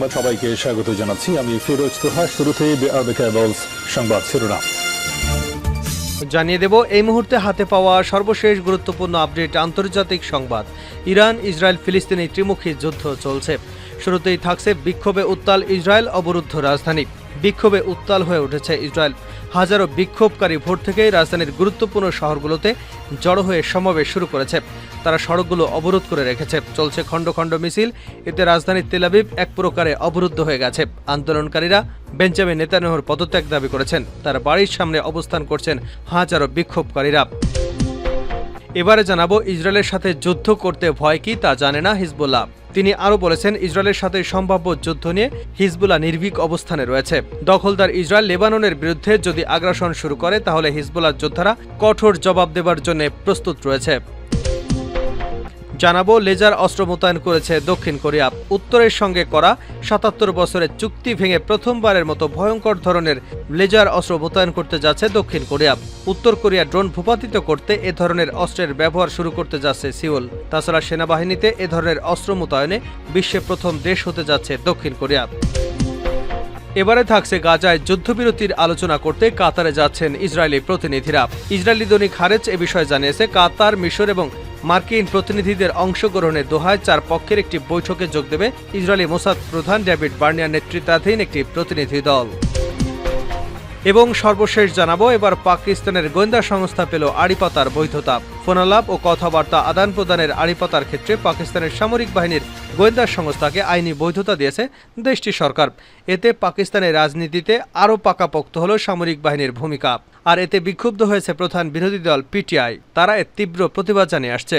সংবাদ সবাইকে স্বাগত জানাচ্ছি। আমি ফিরোজ তোহা, শুরুতে সংবাদ শিরোনাম। জানিয়ে দেব, এই মুহূর্তে হাতে পাওয়া সর্বশেষ গুরুত্বপূর্ণ আপডেট আন্তর্জাতিক সংবাদ। ইরান, ইসরায়েল, ফিলিস্তিনি ত্রিমুখী যুদ্ধ চলছে। শুরুতেই থাকছে বিক্ষোভে উত্তাল ইসরায়েল অবরুদ্ধ রাজধানী। বিক্ষোভে উত্তাল হয়ে উঠেছে ইসরায়েল। হাজারো বিক্ষোভকারী ভোর থেকেই রাজধানীর গুরুত্বপূর্ণ শহরগুলোতে জড়ো হয়ে সমাবেশ শুরু করেছে। তারা সড়কগুলো অবরোধ করে রেখেছে। চলছে খণ্ড খণ্ড মিছিল। এতে রাজধানীর তেলাবিব এক প্রকারে অবরুদ্ধ হয়ে গেছে। আন্দোলনকারীরা বেঞ্জামিন নেতানিয়াহুর পদত্যাগ দাবি করেছেন। তার বাড়ির সামনে অবস্থান করছেন হাজারো বিক্ষোভকারীরা। এবারে জানাব ইসরায়েলের সাথে যুদ্ধ করতে ভয় কি তা জানে না হিজবুল্লাহ। তিনি আরও বলেছেন, ইসরায়েলের সাথে সম্ভাব্য যুদ্ধ নিয়ে হিজবুল্লাহ নির্ভীক অবস্থানে রয়েছে। দখলদার ইসরায়েল লেবাননের বিরুদ্ধে যদি আগ্রাসন শুরু করে, তাহলে হিজবুল্লাহ যোদ্ধারা কঠোর জবাব দেবার জন্য প্রস্তুত রয়েছে। জানাব, লেজার অস্ত্র মোতায়েন করেছে দক্ষিণ কোরিয়া। উত্তরের সঙ্গে করা সাতাত্তর বছরের চুক্তি ভেঙে প্রথমবারের মতো ভয়ঙ্কর ধরনের লেজার অস্ত্র মোতায়েন করতে যাচ্ছে দক্ষিণ কোরিয়া। উত্তর কোরিয়া ড্রোন ভূপাতিত করতে এ ধরনের অস্ত্রের ব্যবহার শুরু করতে যাচ্ছে সিওল তাছাড়া সেনাবাহিনীতে এ ধরনের অস্ত্র মোতায়েনে বিশ্বে প্রথম দেশ হতে যাচ্ছে দক্ষিণ কোরিয়া। এবারে থাকছে গাজায় যুদ্ধবিরতির আলোচনা করতে কাতারে যাচ্ছেন ইসরায়েলি প্রতিনিধিরা। ইসরায়েলি দৈনিক হারেজ এ বিষয়ে জানিয়েছে, কাতার, মিশর এবং মার্কিন প্রতিনিধিদের অংশগ্রহণে দোহায় চার পক্ষের একটি বৈঠকে যোগ দেবে ইসরায়েলি মোসাদ প্রধান ডেভিড বার্নিয়ার নেতৃত্বাধীন একটি প্রতিনিধি দল। এবং সর্বশেষ জানাব, এবার পাকিস্তানের গোয়েন্দা সংস্থা পেল আড়িপাতার বৈধতা। ফোনালাপ ও কথাবার্তা আদান প্রদানের আড়িপাতার ক্ষেত্রে পাকিস্তানের সামরিক বাহিনীর গোয়েন্দা সংস্থাকে আইনি বৈধতা দিয়েছে দেশটি সরকার। এতে পাকিস্তানের রাজনীতিতে আরও পাকাপোক্ত হল সামরিক বাহিনীর ভূমিকা। আর এতে বিক্ষুব্ধ হয়েছে প্রধান বিরোধী দল পিটিআই তারা এর তীব্র প্রতিবাদ জানিয়ে আসছে।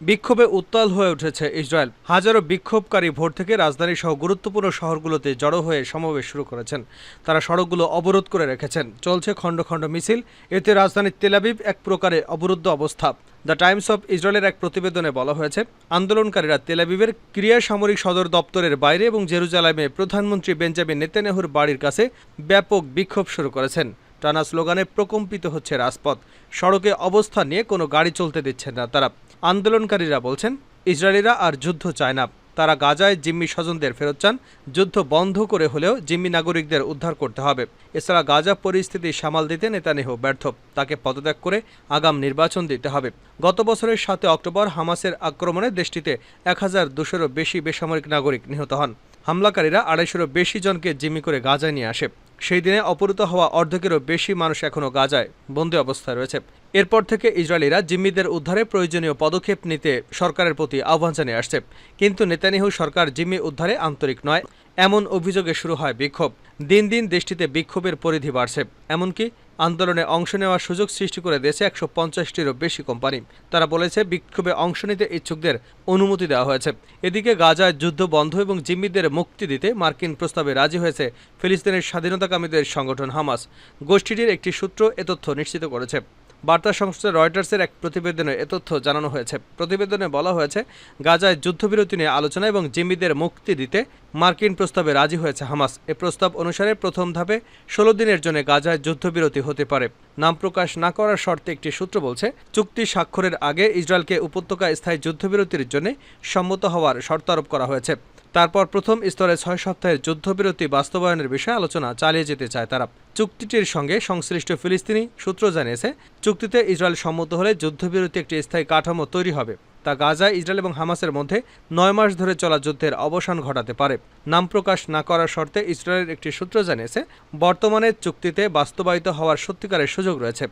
বিক্ষোভে উত্তাল হয়ে উঠেছে ইসরায়েল। হাজারো বিক্ষোভকারী ভোর থেকে রাজধানী সহ গুরুত্বপূর্ণ শহরগুলোতে জড়ো হয়ে সমাবেশ শুরু করেছেন। তারা সড়কগুলো অবরোধ করে রেখেছেন। চলছে খণ্ড খণ্ড মিছিল। এতে রাজধানীর তেলাবিব এক প্রকারে অবরুদ্ধ অবস্থা। দ্য টাইমস অফ ইসরায়েলের এক প্রতিবেদনে বলা হয়েছে, আন্দোলনকারীরা তেলাবিবের ক্রিয়া সামরিক সদর দপ্তরের বাইরে এবং জেরুজালেমে প্রধানমন্ত্রী বেঞ্জামিন নেতানিয়াহুর বাড়ির কাছে ব্যাপক বিক্ষোভ শুরু করেছেন। টানা স্লোগানে প্রকম্পিত হচ্ছে রাজপথ। সড়কে অবস্থা নিয়ে কোনো গাড়ি চলতে দিচ্ছেন না তারা। আন্দোলনকারীরা বলছেন, ইসরায়েলিরা আর যুদ্ধ চায় না। তারা গাজায় জিম্মি স্বজনদের ফেরত চান। যুদ্ধ বন্ধ করে হলেও জিম্মি নাগরিকদের উদ্ধার করতে হবে। এছাড়া গাজা পরিস্থিতি সামাল দিতে নেতানিহ ব্যর্থ। তাকে পদত্যাগ করে আগাম নির্বাচন দিতে হবে। গত বছরের সাতে অক্টোবর হামাসের আক্রমণে দেশটিতে এক হাজার দুশোরও বেশি বেসামরিক নাগরিক নিহত হন। হামলাকারীরা আড়াইশোরও বেশি জনকে জিম্মি করে গাজায় নিয়ে আসে। সেই দিনে অপহৃত হওয়া অর্ধেকেরও বেশি মানুষ এখনও গাজায়। বন্দী অবস্থায় রয়েছে। এরপর থেকে ইসরায়েলিরা জিম্মিদের উদ্ধারে প্রয়োজনীয় পদক্ষেপ নিতে সরকারের প্রতি আহ্বান জানিয়ে আসছে। কিন্তু নেতানিহু সরকার জিম্মি উদ্ধারে আন্তরিক নয়। এমন অভিযোগে শুরু হয় বিক্ষোভ। দিন দিন দেশটিতে বিক্ষোভের পরিধি বাড়ছে। এমনকি আন্দোলনে অংশ নেওয়ার সুযোগ সৃষ্টি করে দেশে একশো পঞ্চাশটিরও বেশি কোম্পানি। তারা বলেছে, বিক্ষোভে অংশ নিতে ইচ্ছুকদের অনুমতি দেওয়া হয়েছে। এদিকে গাজায় যুদ্ধ বন্ধ এবং জিম্মিদের মুক্তি দিতে মার্কিন প্রস্তাবে রাজি হয়েছে ফিলিস্তিনের স্বাধীনতাকামীদের সংগঠন হামাস। গোষ্ঠীটির একটি সূত্র এ তথ্য নিশ্চিত করেছে। বার্তা সংস্থা রয়টার্সের এক প্রতিবেদনে এ তথ্য জানানো হয়েছে। প্রতিবেদনে বলা হয়েছে, গাজায় যুদ্ধবিরতি নিয়ে আলোচনা এবং জিম্মিদের মুক্তি দিতে মার্কিন প্রস্তাবে রাজি হয়েছে হামাস। এ প্রস্তাব অনুসারে প্রথম ধাপে ষোলো দিনের জন্য গাজায় যুদ্ধবিরতি হতে পারে। নাম প্রকাশ না করার শর্তে একটি সূত্র বলছে, চুক্তি স্বাক্ষরের আগে ইসরায়েলকে উপত্যকা স্থায়ী যুদ্ধবিরতির জন্য সম্মত হওয়ার শর্ত আরোপ করা হয়েছে। তারপর প্রথম স্তরে ছয় সপ্তাহের যুদ্ধবিরতি বাস্তবায়নের বিষয়ে আলোচনা চালিয়ে যেতে চায় তারা। চুক্তিটির সঙ্গে সংশ্লিষ্ট ফিলিস্তিনি সূত্র জানিয়েছে, চুক্তিতে ইসরায়েল সম্মত হলে যুদ্ধবিরতি একটি স্থায়ী কাঠামো তৈরি হবে। তা গাজা, ইসরায়েল এবং হামাসের মধ্যে নয় মাস ধরে চলা যুদ্ধের অবসান ঘটাতে পারে। নাম প্রকাশ না করার শর্তে ইসরায়েলের একটি সূত্র জানিয়েছে, বর্তমানে চুক্তিতে বাস্তবায়িত হওয়ার সত্যিকারের সুযোগ রয়েছে।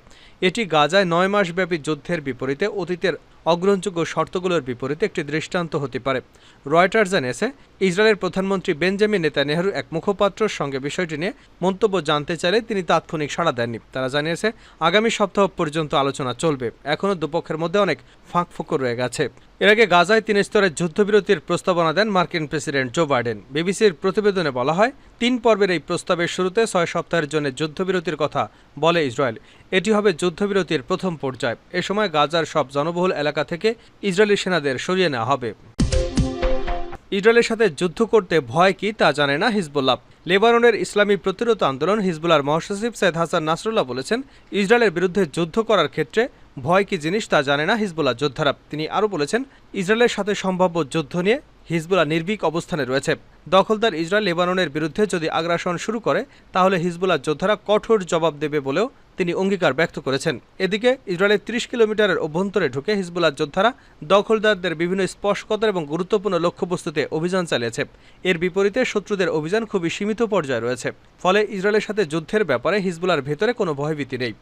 এটি গাজায় নয় মাসব্যাপী যুদ্ধের বিপরীতে অতীতের অগ্রহণযোগ্য শর্তগুলোর বিপরীতে একটি দৃষ্টান্ত হতে পারে। রয়টার জানিয়েছে, ইসরায়েলের প্রধানমন্ত্রী বেঞ্জামিন নেতানেহরু এক মুখপাত্রর সঙ্গে বিষয়টি নিয়ে মন্তব্য জানতে চাইলে তিনি তাৎক্ষণিক সাড়া দেননি। তারা জানিয়েছে, আগামী সপ্তাহ পর্যন্ত আলোচনা চলবে। এখনও দুপক্ষের মধ্যে অনেক ফাঁক রয়ে গেছে। এর আগে গাজায় তিন স্তরের যুদ্ধবিরতির প্রস্তাবনা দেন মার্কিন প্রেসিডেন্ট জো বাইডেন। বিবিসির প্রতিবেদনে বলা হয়, তিন পর্বের এই প্রস্তাবের শুরুতে ছয় সপ্তাহের জন্য যুদ্ধবিরতির কথা বলে ইসরায়েল। এটি হবে যুদ্ধবিরতির প্রথম পর্যায়। এ সময় গাজার সব জনবহুল এলাকা থেকে ইসরায়েলি সেনাদের সরিয়ে নেওয়া হবে। ইসরায়েলের সাথে যুদ্ধ করতে ভয় কি তা জানে না হিজবুল্লাহ। লেবাননের ইসলামী প্রতিরোধ আন্দোলন হিজবুল্লার মহাসচিব সৈয়দ হাসান নাসরুল্লাহ বলেছেন, ইসরায়েলের বিরুদ্ধে যুদ্ধ করার ক্ষেত্রে ভয় কি জিনিস তা জানে না হিজবুল্লাহ যোদ্ধারা। তিনি আরও বলেছেন, ইসরায়েলের সাথে সম্ভাব্য যুদ্ধ নিয়ে হিজবুল্লাহ নির্ভীক অবস্থানে রয়েছে। দখলদার ইসরায়েল লেবাননের বিরুদ্ধে যদি আগ্রাসন শুরু করে, তাহলে হিজবুল্লাহ যোদ্ধারা কঠোর জবাব দেবে বলেও তিনি অঙ্গীকার ব্যক্ত করেছেন। এদিকে ইসরায়েলের তিরিশ কিলোমিটারের অভ্যন্তরে ঢুকে হিজবুল্লাহ যোদ্ধারা দখলদারদের বিভিন্ন স্পর্শকতার এবং গুরুত্বপূর্ণ লক্ষ্যবস্তুতে অভিযান চালিয়েছে। এর বিপরীতে শত্রুদের অভিযান খুবই সীমিত পর্যায়ে রয়েছে। ফলে ইসরায়েলের সাথে যুদ্ধের ব্যাপারে হিজবুলার ভেতরে কোনো ভয়ভীতি নেই।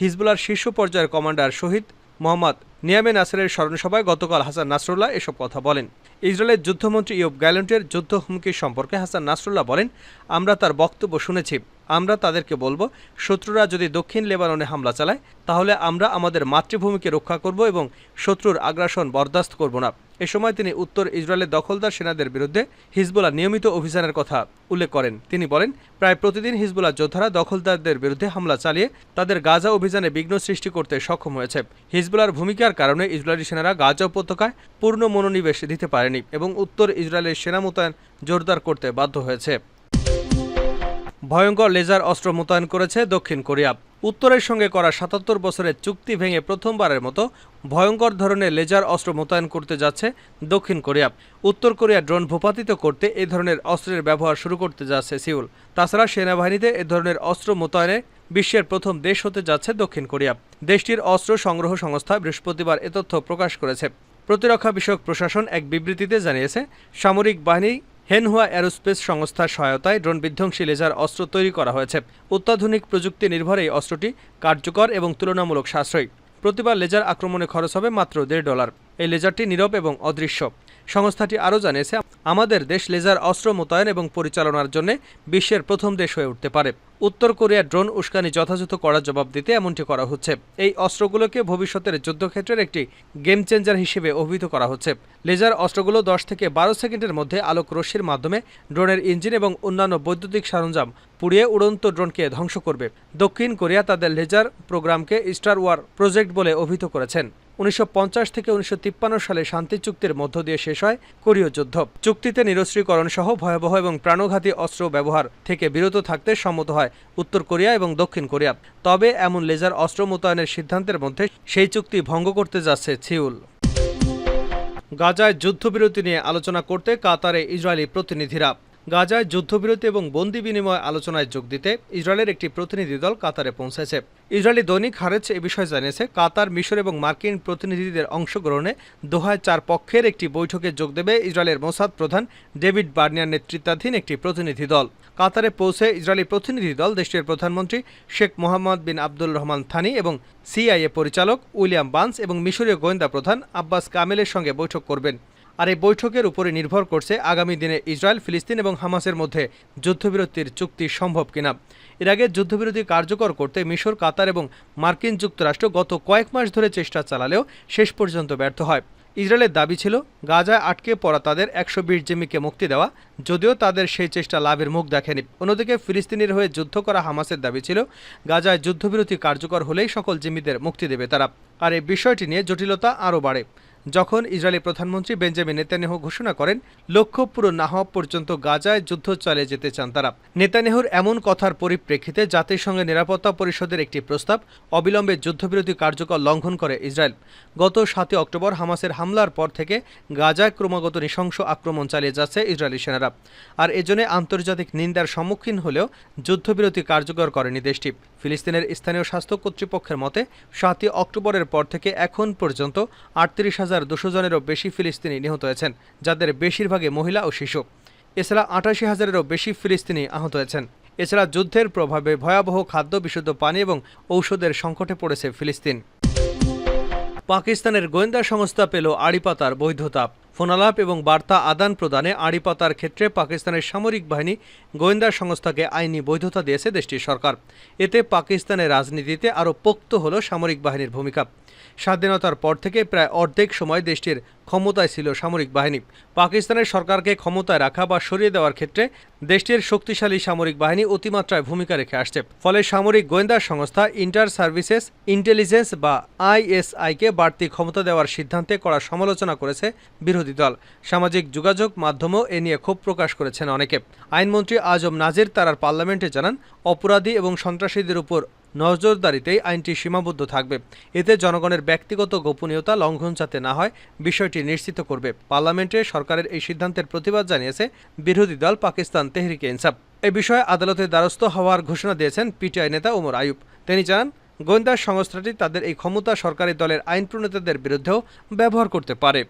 হিজবুলার শীর্ষ পর্যায়ের কমান্ডার শহীদ মোহাম্মদ নিয়ামে নাসেরের স্মরণসভায় গতকাল হাসান নাসরুল্লাহ এসব কথা বলেন। ইসরায়েলের যুদ্ধমন্ত্রী ইয়ব গ্যালেন্টের যুদ্ধ হুমকি সম্পর্কে হাসান নাসরুল্লাহ বলেন, আমরা তার বক্তব্য শুনেছি। আমরা তাদেরকে বলব, শত্রুরা যদি দক্ষিণ লেবাননে হামলা চালায়, তাহলে আমরা আমাদের মাতৃভূমিকে রক্ষা করব এবং শত্রুর আগ্রাসন বরদাস্ত করব না। এ সময় তিনি উত্তর ইসরায়েলের দখলদার সেনাদের বিরুদ্ধে হিজবুল্লাহ নিয়মিত অভিযানের কথা উল্লেখ করেন। তিনি বলেন, প্রায় প্রতিদিন হিজবুল্লাহ যোদ্ধারা দখলদারদের বিরুদ্ধে হামলা চালিয়ে তাদের গাজা অভিযানে বিঘ্ন সৃষ্টি করতে সক্ষম হয়েছে। হিজবুল্লার ভূমিকার কারণে ইসরায়েলি সেনারা গাজা উপত্যকায় পূর্ণ মনোনিবেশ দিতে পারেনি এবং উত্তর ইসরায়েলের সেনা মোতায়েন জোরদার করতে বাধ্য হয়েছে। ভয়ঙ্কর লেজার অস্ত্র মোতায়েন করেছে দক্ষিণ কোরিয়া। উত্তরের সঙ্গে করা সাতাত্তর বছরের চুক্তি ভেঙে প্রথমবারের মতো ভয়ঙ্কর ধরনের লেজার অস্ত্র মোতায়েন করতে যাচ্ছে দক্ষিণ কোরিয়া। উত্তর কোরিয়া ড্রোন ভূপাতিত করতে এ ধরনের অস্ত্রের ব্যবহার শুরু করতে যাচ্ছে সিউল। তাছাড়া সেনাবাহিনীতে এ ধরনের অস্ত্র মোতায়েনে বিশ্বের প্রথম দেশ হতে যাচ্ছে দক্ষিণ কোরিয়া। দেশটির অস্ত্র সংগ্রহ সংস্থা বৃহস্পতিবার এ তথ্য প্রকাশ করেছে। প্রতিরক্ষা বিষয়ক প্রশাসন এক বিবৃতিতে জানিয়েছে, সামরিক বাহিনী হেনহুয়া অ্যারোস্পেস সংস্থার সহায়তায় ড্রোন বিধ্বংসী লেজার অস্ত্র তৈরি করা হয়েছে। অত্যাধুনিক প্রযুক্তি নির্ভর এই অস্ত্রটি কার্যকর এবং তুলনামূলক সাশ্রয়ী। প্রতিবার লেজার আক্রমণে খরচ হবে মাত্র দেড় ডলার। এই লেজারটি নীরব এবং অদৃশ্য। সংস্থাটি আরও জানিয়েছে, আমাদের দেশ লেজার অস্ত্র মোতায়েন এবং পরিচালনার জন্য বিশ্বের প্রথম দেশ হয়ে উঠতে পারে। উত্তর কোরিয়ার ড্রোন উস্কানি যথাযথ করার জবাব দিতে এমনটি করা হচ্ছে। এই অস্ত্রগুলোকে ভবিষ্যতের যুদ্ধক্ষেত্রের একটি গেম চেঞ্জার হিসেবে অভিহিত করা হচ্ছে। লেজার অস্ত্রগুলো দশ থেকে বারো সেকেন্ডের মধ্যে আলোক রশ্মির মাধ্যমে ড্রোনের ইঞ্জিন এবং অন্যান্য বৈদ্যুতিক সরঞ্জাম পুড়িয়ে উড়ন্ত ড্রোনকে ধ্বংস করবে। দক্ষিণ কোরিয়া তাদের লেজার প্রোগ্রামকে স্টার ওয়ার প্রজেক্ট বলে অভিহিত করেছেন। উনিশশো পঞ্চাশ থেকে উনিশশো তিপ্পান্ন সালে শান্তি চুক্তির মধ্য দিয়ে শেষ হয় কোরীয় যুদ্ধ। চুক্তিতে নিরস্ত্রীকরণ সহ ভয়াবহ এবং প্রাণঘাতী অস্ত্র ব্যবহার থেকে বিরত থাকতে সম্মত হয়। উত্তর কোরিয়া এবং দক্ষিণ কোরিয়া। তবে এমন লেজার অস্ত্র মোতায়েনের সিদ্ধান্তের মধ্যে সেই চুক্তি ভঙ্গ করতে যাচ্ছে সিউল। গাজায় যুদ্ধবিরতি নিয়ে আলোচনা করতে কাতারে ইসরায়েলি প্রতিনিধিরা গাজায় যুদ্ধবিরতি এবং বন্দি বিনিময় আলোচনায় যোগ দিতে ইসরায়েলের একটি প্রতিনিধি দল কাতারে পৌঁছেছে। ইসরায়েলি দৈনিক হারেজ এ বিষয়ে জানিয়েছে, কাতার, মিশর এবং মার্কিন প্রতিনিধিদের অংশগ্রহণে দোহায় চার পক্ষের একটি বৈঠকে যোগ দেবে ইসরায়েলের মোসাদ প্রধান ডেভিড বার্নিয়ার নেতৃত্বাধীন একটি প্রতিনিধি দল। কাতারে পৌঁছে ইসরায়েলি প্রতিনিধি দল দেশটির প্রধানমন্ত্রী Sheikh Mohammed bin Abdul Rahman Thani এবং সিআইএ পরিচালক উইলিয়াম বান্স এবং মিশরীয় গোয়েন্দা প্রধান আব্বাস কামেলের সঙ্গে বৈঠক করবেন। আর এই বৈঠকের উপরে নির্ভর করছে আগামী দিনে ইসরায়েল, ফিলিস্তিন এবং হামাসের মধ্যে যুদ্ধবিরতির চুক্তি সম্ভব কিনা। এর আগে যুদ্ধবিরতি কার্যকর করতে মিশর, কাতার এবং মার্কিন যুক্তরাষ্ট্র গত কয়েক মাস ধরে চেষ্টা চালালেও শেষ পর্যন্ত ব্যর্থ হয়। ইসরায়েলের দাবি ছিল, গাজায় আটকে পড়া তাদের একশো বিশ জিমিকে মুক্তি দেওয়া, যদিও তাদের সেই চেষ্টা লাভের মুখ দেখেনি। অন্যদিকে ফিলিস্তিনের হয়ে যুদ্ধ করা হামাসের দাবি ছিল, গাজায় যুদ্ধবিরতি কার্যকর হলেই সকল জিম্মিদের মুক্তি দেবে তারা। আর এই বিষয়টি নিয়ে জটিলতা আরও বাড়ে। যখন ইসরায়েলি প্রধানমন্ত্রী বেঞ্জামিন নেতানিয়াহু ঘোষণা করেন লক্ষ্য পূরণ না হওয়া পর্যন্ত গাজায় যুদ্ধ চালিয়ে যেতে চান তারা। নেতানিয়াহুর এমন কথার পরিপ্রেক্ষিতে জাতিসংঘের নিরাপত্তা পরিষদের একটি প্রস্তাব অবিলম্বে যুদ্ধবিরতি কার্যকর লঙ্ঘন করে ইসরায়েল। গত সাতই অক্টোবর হামাসের হামলার পর থেকে গাজায় ক্রমাগত নৃশংস আক্রমণ চালিয়ে যাচ্ছে ইসরায়েলি সেনারা। আর এজন্য আন্তর্জাতিক নিন্দার সম্মুখীন হলেও যুদ্ধবিরতি কার্যকর করেনি দেশটি। ফিলিস্তিনের স্থানীয় স্বাস্থ্য কর্তৃপক্ষের মতে, সাতই অক্টোবরের পর থেকে এখন পর্যন্ত আটত্রিশ হাজার দুশো জনেরও বেশি ফিলিস্তিনি নিহত হয়েছেন, যাদের বেশিরভাগই মহিলা ও শিশু। এছাড়া আটাশি হাজারেরও বেশি ফিলিস্তিনি আহত হয়েছেন। এছাড়া যুদ্ধের প্রভাবে ভয়াবহ খাদ্য বিশুদ্ধ পানি এবং ঔষধের সংকটে পড়েছে ফিলিস্তিন। পাকিস্তানের গোয়েন্দা সংস্থা পেল আড়িপাতার বৈধতা। ফোনালাপ এবং বার্তা আদান প্রদানে আড়িপাতার ক্ষেত্রে পাকিস্তানের সামরিক বাহিনী গোয়েন্দা সংস্থাকে আইনি বৈধতা দিয়েছে দেশটির সরকার। এতে পাকিস্তানের রাজনীতিতে আরও পোক্ত হল সামরিক বাহিনীর ভূমিকা। স্বাধীনতার পর থেকে প্রায় অর্ধেক সময় দেশটির ক্ষমতায় ছিল সামরিক বাহিনী। পাকিস্তানের সরকারকে ক্ষমতায় রাখা বা সরিয়ে দেওয়ার ক্ষেত্রে দেশটির শক্তিশালী সামরিক বাহিনী অতিমাত্রায় ভূমিকা রেখে আসছে। ফলে সামরিক গোয়েন্দা সংস্থা ইন্টার সার্ভিসেস, ইন্টেলিজেন্স বা আইএসআইকে বাড়তি ক্ষমতা দেওয়ার সিদ্ধান্তে করা সমালোচনা করেছে বিরোধী বিরোধী দল। সামাজিক যোগাযোগ মাধ্যমেও এ নিয়ে ক্ষোভ প্রকাশ করেছেন অনেকে। আইনমন্ত্রী আজম নাজির তারার পার্লামেন্টে জানান, অপরাধী এবং সন্ত্রাসীদের উপর নজরদারিতেই আইনটি সীমাবদ্ধ থাকবে। এতে জনগণের ব্যক্তিগত গোপনীয়তা লঙ্ঘন যাতে না হয়, বিষয়টি নিশ্চিত করবে। পার্লামেন্টে সরকারের এই সিদ্ধান্তের প্রতিবাদ জানিয়েছে বিরোধী দল পাকিস্তান তেহরিকে ইনসাফ। এ বিষয়ে আদালতের দ্বারস্থ হওয়ার ঘোষণা দিয়েছেন পিটিআই নেতা ওমর আয়ুব। তিনি জানান, গোয়েন্দা সংস্থাটি তাদের এই ক্ষমতা সরকারি দলের আইন প্রণেতাদের বিরুদ্ধেও ব্যবহার করতে পারে।